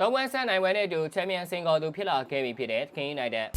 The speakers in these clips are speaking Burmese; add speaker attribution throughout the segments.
Speaker 1: သုံးပွဲဆက်နိုင်ပွဲနဲ့အတူချန်ပီယံစင်ကော်သူဖြစ်လာခဲ့ပြီဖြစ်တဲ့ခင်ယူနိုက်တက်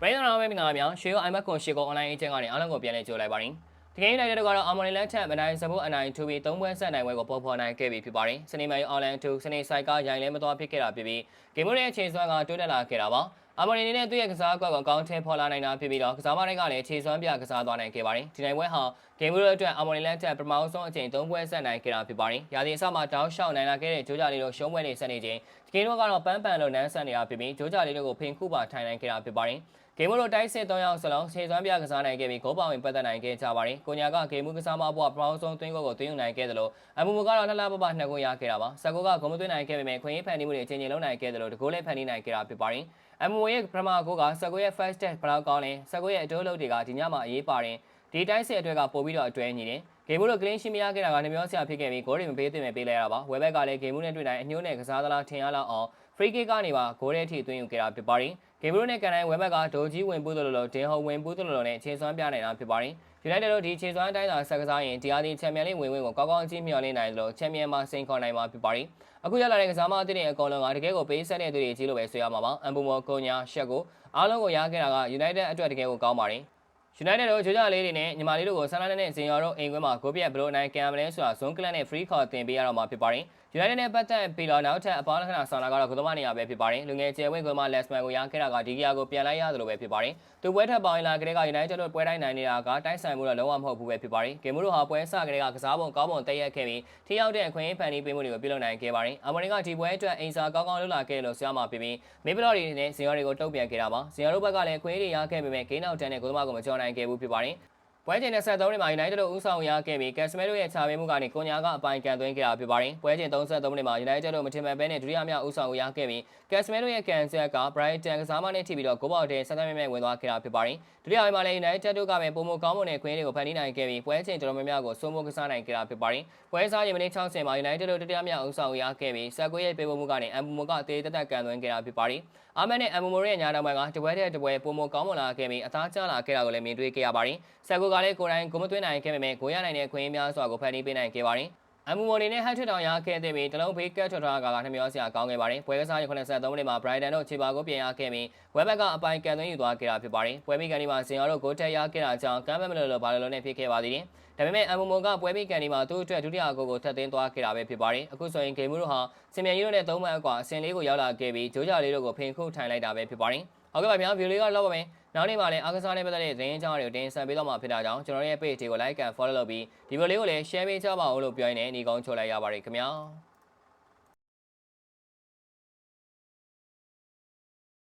Speaker 1: ပရိသတ်တော်မင်္ဂလာများရှေးရောအိုင်မက်ကွန်ရှေကောအွန်လိုင်းအချင်းကနေအားလုံးကိုပြန်လည်ကြိုလိုက်ပါရင်တကယ်နိုင်တဲ့ကတော့အမော်နီလက်ထက်မနိုင်စဖို့အနိုင်ထူပြီးသုံးပွဲဆက်နိုင်ပွဲကိုပေါ်ဖော်နိုင်ခဲ့ပြီဖြစ်ပါတယ်စနေမိုင်အွန်လိုင်း2စနေဆိုင်ကရိုင်လဲမသွားဖြစ်ခဲ့တာဖြစ်ပြီးဂိမ်းမရဲ့အခြေစွမ်းကတိုးတက်လာခဲ့တာပါ အမော်နီအနေနဲ့သူ့ရဲ့ကစားကွက်ကိုအကောင်းထဲဖော်လာနိုင်တာဖြစ်ပြီးတော့ကစားမတွေကလည်းခြေစွမ်းပြကစားသွားနိုင်ခဲ့ပါတယ်ဒီနိုင်ပွဲဟာဂိမ်းမရဲ့အတွက်အမော်နီလက်ထက်ပထမဆုံးအချိန်သုံးပွဲဆက်နိုင်ခဲ့တာဖြစ်ပါတယ်ရာသီအစမှာတောင်းလျှောက်နိုင်လာခဲ့တဲ့ဂျိုးဂျာလီတို့ရှုံးပွဲတွေဆက်နေချိန်ဒီဂိမ်းတော့ကတော့ပန်းပန်လို့နန်းဆန်နေတာဖြစ်ပြီးဂျိုးဂျာလီတို့ကိုဖိန်ခုပါထိုင်နိုင်ခဲ့တာဖြစ်ပါတယ်ဂိမ်းမလို့တိုက်စစ်၃ယောက်စလုံးခြေစွမ်းပြကစားနိုင်ခဲ့ပြီးဂိုးပေါင်ဝင်ပတ်သက်နိုင်ခဲ့ကြပါတယ်။ကိုညာကဂိမ်းမှုကစားမဘွားပထမဆုံးသွင်းကိုကိုသွင်းယူနိုင်ခဲ့တယ်လို့အမှုမကတော့လှလှပပနှစ်ကိုရခဲ့တာပါ။စကောကဂိုးမသွင်းနိုင်ခဲ့ပေမဲ့ခွင့်ရေးဖန်တီးမှုတွေအချိန်ချင်းလုံးနိုင်ခဲ့တယ်လို့တကိုးလည်းဖန်တီးနိုင်ခဲ့တာဖြစ်ပါတယ်။အမှုရဲ့ပထမကိုကစကောရဲ့ first test ဘလောက်ကောင်းလဲစကောရဲ့အတိုးလုံးတွေကဒီညမှာအရေးပါတယ်။ဒီတိုင်းစစ်အတွက်ကပို့ပြီးတော့အတွဲညီတယ်။ ဂိမ်းမှုလို့ကလင်းရှင်းမရခဲ့တာကနှမျောဆရာဖြစ်ခဲ့ပြီးဂိုးတွေမပေးသင့်ပဲပေးလိုက်ရတာပါ။ဝယ်ဘက်ကလည်းဂိမ်းမှုနဲ့တွေ့တိုင်းအညိုးနဲ့ကစားသလားထင်ရလောက်အောင် free kick ကနေပါဂိုးရဲ့ထိသွင်းယူခဲ့တာဖြစ်ပါတယ်။ဂိမ်းမှုနဲ့ကန်တိုင်းဝယ်ဘက်ကဒိုဂျီဝင်ပူးတယ်လို့လို့ဒင်ဟောဝင်ပူးတယ်လို့နဲ့ခြေစွမ်းပြနိုင်တာဖြစ်ပါတယ်။ United တို့ဒီခြေစွမ်းအတိုင်းသာဆက်ကစားရင်တရားဒီချန်ပီယံလိဝင်ဝင်ကိုကောင်းကောင်းအချင်းမျှော်လင့်နိုင်တယ်လို့ချန်ပီယံမှာစိန်ခေါ်နိုင်မှာဖြစ်ပါတယ်။အခုရလာတဲ့ကစားမအသစ်တွေအကောင်လုံးကတကယ်ကိုပေးဆက်တဲ့သူတွေကြီးလို့ပဲဆိုရမှာပါ။အမ်ဘူမောကိုညာရှက်ကိုအားလုံးကိုရခဲ့တာက United အတွက်တကယ်ကိုကောင်းပါတယ်။ United တို့ဂျိုဂျာလေးတွေနဲ့ညီမလေးတို့ကိုဆန်လာနဲ့ဇင်ရော်တို့အိမ်ခွဲမှာဂိုးပြက်ဘလို့နိုင်ကံမလဲဆိုတာဇွန်ကလန်နဲ့ free call တင်ပေးရတော့မှာဖြစ်ပါတယ်။ United နဲ့ပတ်သက်ပြီးတော့နောက်ထပ်အပေါင်းလက္ခဏာဆောင်လာကတော့ဂိုးသမားနေရာပဲဖြစ်ပါတယ်။လူငယ်ကျယ်ဝင်းကွန်မှာ Lesman ကိုရခဲ့တာကဒီကီယာကိုပြန်လိုက်ရတယ်လို့ပဲဖြစ်ပါတယ်။သူပွဲထပ်ပေါင်းလာကလေးက United တို့ပွဲတိုင်းနိုင်နေတာကတိုက်ဆိုင်မှုတော့လုံးဝမဟုတ်ဘူးပဲဖြစ်ပါတယ်။ဂိမ်းမှုတို့ဟာပွဲစကလေးကကစားပုံကောင်းပုံတက်ရက်ခဲ့ပြီးထိရောက်တဲ့အခွင့်အရေးဖန်တီးပေးမှုတွေကိုပြုလုပ်နိုင်ခဲ့ပါတယ်။အမေရိကဒီပွဲအတွက်အင်စာကောင်းကောင်းလုပ်လာခဲ့လို့ဆရာမဖြစ်ပြီးမေဘလော့တွေနဲ့ဇင်ရော်တွေကိုတုံ့ပြန်ခဲ့တာပါ။ဇင်ရော်တို့ဘက်ကလည်းအခွင့်အရေးတွေရခဲ့ပေမဲ့ဂိမ်းနောက်တန်းနဲ့ဂိုးသမားကိုမကျော်နိုင်ခဲ့ဘူးဖြစ်ပါတယ်။ ပွဲချိန်23နှစ်မှာ United တို့ဦးဆောင်ရခဲ့ပြီး Casemiro ရဲ့ခြာပေးမှုကနေကိုညာကအပိုင်ကန်သွင်းခဲ့တာဖြစ်ပါတယ်။ပွဲချိန်33နှစ်မှာ United တို့မထင်မှန်ဘဲနဲ့ဒုတိယမြောက်ဦးဆောင်ရခဲ့ပြီး Casemiro ရဲ့ကန်ဆက်က Brighton ကစားမနဲ့ထိပြီးတော့ဂိုးပေါက်တဲ့ဆက်သွယ်မြဲဝင်သွားခဲ့တာဖြစ်ပါတယ်။ဒုတိယပိုင်းမှာလည်း United တို့ကပဲပုံမကောင်းမွန်တဲ့ခွင့်တွေကိုဖန်တီးနိုင်ခဲ့ပြီးပွဲချိန်တော်တော်များများကိုစိုးမိုးကစားနိုင်ခဲ့တာဖြစ်ပါတယ်။ပွဲစားရင်မိနစ်60မှာ United တို့ဒုတိယမြောက်ဦးဆောင်ရခဲ့ပြီးဆက်ကွေးရဲ့ပေးပို့မှုကနေအမ်ဘူမိုကအသေးသက်သက်ကန်သွင်းခဲ့တာဖြစ်ပါတယ်။အာမန်နဲ့အမ်ဘူမိုရဲ့ညာတောင်ပိုင်းကတပွဲတဲ့တပွဲပုံမကောင်းမွန်လာခဲ့ပြီးအသားကျလာခဲ့တာကိုလည်းမြင်တွေ့ခဲ့ရပါတယ်။ဆက်ကွေးကလည်းကိုယ်တိုင်ဂိုးမသွင်းနိုင်ခဲ့ပေမဲ့ဂိုးရနိုင်တဲ့ခွင့်အများစွာကိုဖန်တီးပေးနိုင်ခဲ့ပါတယ်။အမူမိုနေနဲ့ဟတ်ထတောင်ရခဲ့တဲ့ပြီးတလုံးဖေးကတ်ထွက်ထားကကနှမျောစရာကောင်းခဲ့ပါတယ်။ပွဲကစားရ83မိနစ်မှာ Brighton တို့ခြေပါကိုပြင်ရခဲ့ပြီးဝက်ဘက်ကအပိုင်ကန်သွင်းယူသွားခဲ့တာဖြစ်ပါတယ်။ပွဲမိကန်ဒီမှာဇင်ရောတို့ဂိုးထက်ရခဲ့တာကြောင့်ကမ်းမမလို့လို့ဘာလို့လို့နဲ့ဖြစ်ခဲ့ပါသေးတယ်။ဒါပေမဲ့အမူမိုကပွဲမိကန်ဒီမှာသူ့အတွက်ဒုတိယဂိုးကိုထပ်သွင်းသွားခဲ့တာပဲဖြစ်ပါတယ်။အခုဆိုရင်ဂိမ်းမှုတို့ဟာစင်မြန်ရီတို့နဲ့သုံးမှတ်အကွာအဆင်လေးကိုရောက်လာခဲ့ပြီးဂျိုးဂျာလေးတို့ကိုဖိန်ခုထိုင်လိုက်တာပဲဖြစ်ပါတယ်။ ဟုတ်ကဲ့ပါဗျာဗီဒီယိုလေးကတော့ပါမယ်။နောက်နေ့မှာလည်းအားကစားနဲ့ပတ်သက်တဲ့သတင်းအကြောင်းတွေကိုတင်ဆက်ပေးတော့မှာဖြစ်တာကြောင့်ကျွန်တော်ရဲ့ page တွေကို like and follow လုပ်ပြီးဒီဗီဒီယိုလေးကိုလည်း share ပေးကြပါဦးလို့ပြောရင်းနဲ့ညီကုန်းချိုလိုက်ရပါတယ်ခင်ဗျာ။